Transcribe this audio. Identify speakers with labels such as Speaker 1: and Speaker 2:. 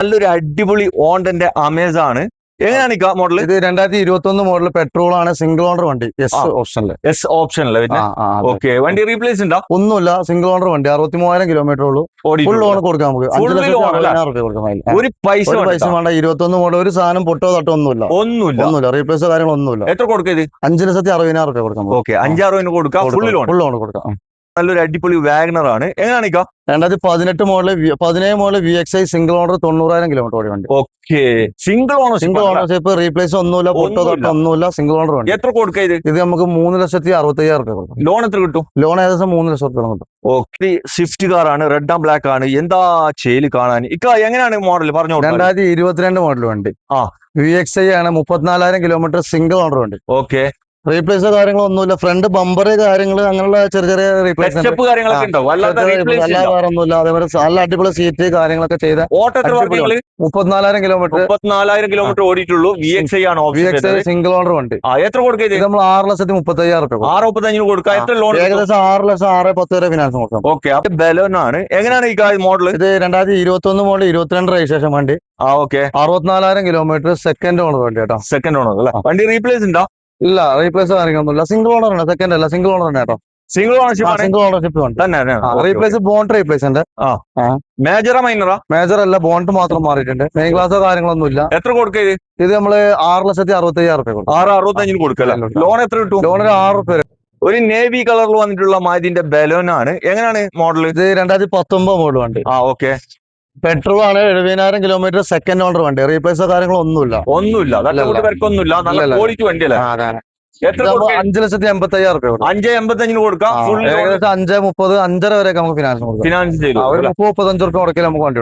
Speaker 1: നല്ലൊരു അടിപൊളി ഓണ്ടന്റെ അമേസ് ആണ് എങ്ങനെയാണ് ഈ മോഡൽ
Speaker 2: ഇത് രണ്ടായിരത്തി ഇരുപത്തി ഒന്ന് മോഡൽ പെട്രോൾ ആണ് സിംഗിൾ ഓണർ വണ്ടി എസ്. ഓപ്ഷനിൽ
Speaker 1: എസ്
Speaker 2: ഓപ്ഷനിൽ
Speaker 1: ഓക്കെ വണ്ടി റീപ്ലേസ് ഉണ്ടോ?
Speaker 2: ഒന്നുമില്ല. സിംഗിൾ ഓണർ വണ്ടി. അറുപത്തി മൂവായിരം കിലോമീറ്റർ ഉള്ളൂ ഫുൾ ഓണർ കൊടുക്കാം നമുക്ക്. അഞ്ച് ലക്ഷത്തി കൊടുക്കാം.
Speaker 1: ഒരു പൈസ
Speaker 2: പൈസ വേണ്ട. ഇരുപത്തി ഒന്ന് മോഡൽ ഒരു സാധനം പൊട്ടോ തട്ടോ ഒന്നുമില്ല.
Speaker 1: ഒന്നുമില്ല.
Speaker 2: ഒന്നുമില്ല. റീപ്ലേസോ കാര്യങ്ങളൊന്നുമില്ല.
Speaker 1: എത്ര കൊടുക്കരുത്
Speaker 2: അഞ്ച് ലക്ഷത്തി അറുപതിനായിരം റുപ്യ കൊടുക്കാം
Speaker 1: ഓക്കെ അഞ്ചാറ് കൊടുക്കാം. ഫുൾ ലോൺ
Speaker 2: കൊടുക്കാം.
Speaker 1: നല്ലൊരു അടിപൊളി വാഗ്നർ ആണ്. എങ്ങനെയാണ് ഇക്ക?
Speaker 2: രണ്ടായിരത്തി പതിനെട്ട് മോഡൽ പതിനേഴ് model V X I single owner തൊണ്ണൂറായിരം കിലോമീറ്റർ ഓടി വണ്ടി.
Speaker 1: Okay. Single owner
Speaker 2: single
Speaker 1: ownership
Speaker 2: replace ഒന്നുമില്ല പൊട്ടോ. തട്ടോ ഒന്നുമില്ല സിംഗിൾ ഓണർ വണ്ടി.
Speaker 1: എത്ര കൊടുക്കുക ഇത്?
Speaker 2: ഇത് നമുക്ക് മൂന്ന് ലക്ഷത്തി അറുപത്തയ്യായിരം രൂപ കൊടുക്കും.
Speaker 1: ലോൺ എത്ര കിട്ടും?
Speaker 2: ലോൺ ഏകദേശം മൂന്ന് ലക്ഷം റുപ്യ കിട്ടും.
Speaker 1: ഓക്കെ. സ്വിഫ്റ്റ് കാർ ആണ് റെഡ് ആൻഡ് ബ്ലാക്ക് ആണ്. എന്താ ചേൽ കാണാൻ? ഇക്ക എങ്ങനെയാണ് മോഡൽ പറഞ്ഞു
Speaker 2: രണ്ടായിരത്തി ഇരുപത്തിരണ്ട് മോഡൽ വണ്ടി.
Speaker 1: ആ.
Speaker 2: വി എക്സ് ഐ ആണ് മുപ്പത്തിനാലായിരം കിലോമീറ്റർ സിംഗിൾ ഓണർ വണ്ടി.
Speaker 1: ഓക്കെ.
Speaker 2: റീപ്ലേസ് കാര്യങ്ങളൊന്നുമില്ല. ഫ്രണ്ട് ബമ്പർ കാര്യങ്ങൾ അങ്ങനെയുള്ള ചെറിയ ചെറിയ റീപ്ലേസ്
Speaker 1: അല്ലാതെ.
Speaker 2: വേറെ ഒന്നുമില്ല അതേപോലെ നല്ല അടിപൊളി സീറ്റ് കാര്യങ്ങളൊക്കെ ചെയ്ത മുപ്പത്തിനാലായിരം കിലോമീറ്റർ
Speaker 1: മുപ്പത്തിനാലായിരം കിലോമീറ്റർ ഓടിയിട്ടുള്ളൂ. വി എക്സ് ഐ ആണ്
Speaker 2: V
Speaker 1: option
Speaker 2: X I single owner വണ്ടി.
Speaker 1: എത്ര കൊടുക്കുക
Speaker 2: നമ്മൾ ആറ് ലക്ഷത്തി മുപ്പത്തി അയ്യായിരം.
Speaker 1: ആറ് മുപ്പത്തഞ്ചിന് കൊടുക്കുക എത്ര ലോൺ
Speaker 2: ഏകദേശം ആറ് ലക്ഷം ആറ് പത്ത് വരെ ഫിനാൻസ് കൊടുക്കാം.
Speaker 1: ഓക്കെ ബലോൺ ആണ്. എങ്ങനെയാണ് ഈ മോഡൽ
Speaker 2: ഇത് രണ്ടായിരത്തി ഇരുപത്തി ഒന്ന് മോഡൽ ഇരുപത്തിരണ്ട് രജിസ്ട്രേഷൻ വണ്ടി.
Speaker 1: ആ ഓക്കെ
Speaker 2: അറുപത്തിനാലായിരം കിലോമീറ്റർ സെക്കൻഡ് ഓണർ വണ്ടി കേട്ടോ.
Speaker 1: സെക്കൻഡ് ഓണർ അല്ലേ? വണ്ടി റീപ്ലേസ് ഉണ്ടോ?
Speaker 2: ഇല്ല റീപ്ലേസ് കാര്യങ്ങളൊന്നുമില്ല സിംഗിൾ ഓണർ ആണ് സെക്കൻഡ് അല്ല സിംഗിൾ ഓണർ തന്നെ കേട്ടോ.
Speaker 1: സിംഗിൾ ഓണർഷിപ്പ് ആണ്?
Speaker 2: സിംഗിൾ ഓണർഷിപ്പ് ഉണ്ട്.
Speaker 1: തന്നെ
Speaker 2: റീപ്ലേസ് ബോണ്ട് റീപ്ലേസ് ഉണ്ട്.
Speaker 1: മേജറാ മൈനറാ
Speaker 2: മേജർ അല്ല ബോണ്ട് മാത്രം മാറിയിട്ടുണ്ട്. മെയിൻ ക്ലാസ് കാര്യങ്ങളൊന്നും ഇല്ല
Speaker 1: എത്ര കൊടുക്കുക ഇത്?
Speaker 2: ഇത് നമ്മൾ ആറ് ലക്ഷത്തി അറുപത്തി അയ്യായിരം റുപ്യ കൊടുക്കും.
Speaker 1: ആറ് അറുപത്തഞ്ചിന് കൊടുക്കല്ലേ ലോൺ എത്ര കിട്ടും?
Speaker 2: ലോൺ ഒരു ആറ് റുപ്യ
Speaker 1: ഒരു നേവി കളറിൽ വന്നിട്ടുള്ള മാതിന്റെ ബലോൺ ആണ്. എങ്ങനെയാണ് മോഡൽ
Speaker 2: ഇത് രണ്ടായിരത്തി പത്തൊമ്പത് മോഡൽ വണ്ടി.
Speaker 1: ആ ഓക്കെ
Speaker 2: പെട്രോൾ ആണ് എഴുപതിനായിരം കിലോമീറ്റർ സെക്കൻഡ് ഓണർ വണ്ടി. റീപ്ലേസോ കാര്യങ്ങളൊന്നുമില്ല.
Speaker 1: ഒന്നുമില്ല.
Speaker 2: ഒന്നുമില്ല
Speaker 1: നല്ല. ക്വാളിറ്റി വണ്ടിയല്ലേ?
Speaker 2: അഞ്ച് ലക്ഷത്തി എൺപത്തി അയ്യായിരം രൂപ
Speaker 1: അഞ്ച് എൺപത്തി
Speaker 2: അഞ്ചിന്
Speaker 1: കൊടുക്കാം
Speaker 2: ഏകദേശം അഞ്ച് മുപ്പത് അഞ്ചര വരെയൊക്കെ നമുക്ക് ഫിനാൻസ്
Speaker 1: ഫിനാൻസ് ചെയ്തു.
Speaker 2: ഒരു മുപ്പത് മുപ്പത്തഞ്ച് റുപ്യ മുടക്കിൽ നമുക്ക് വണ്ടി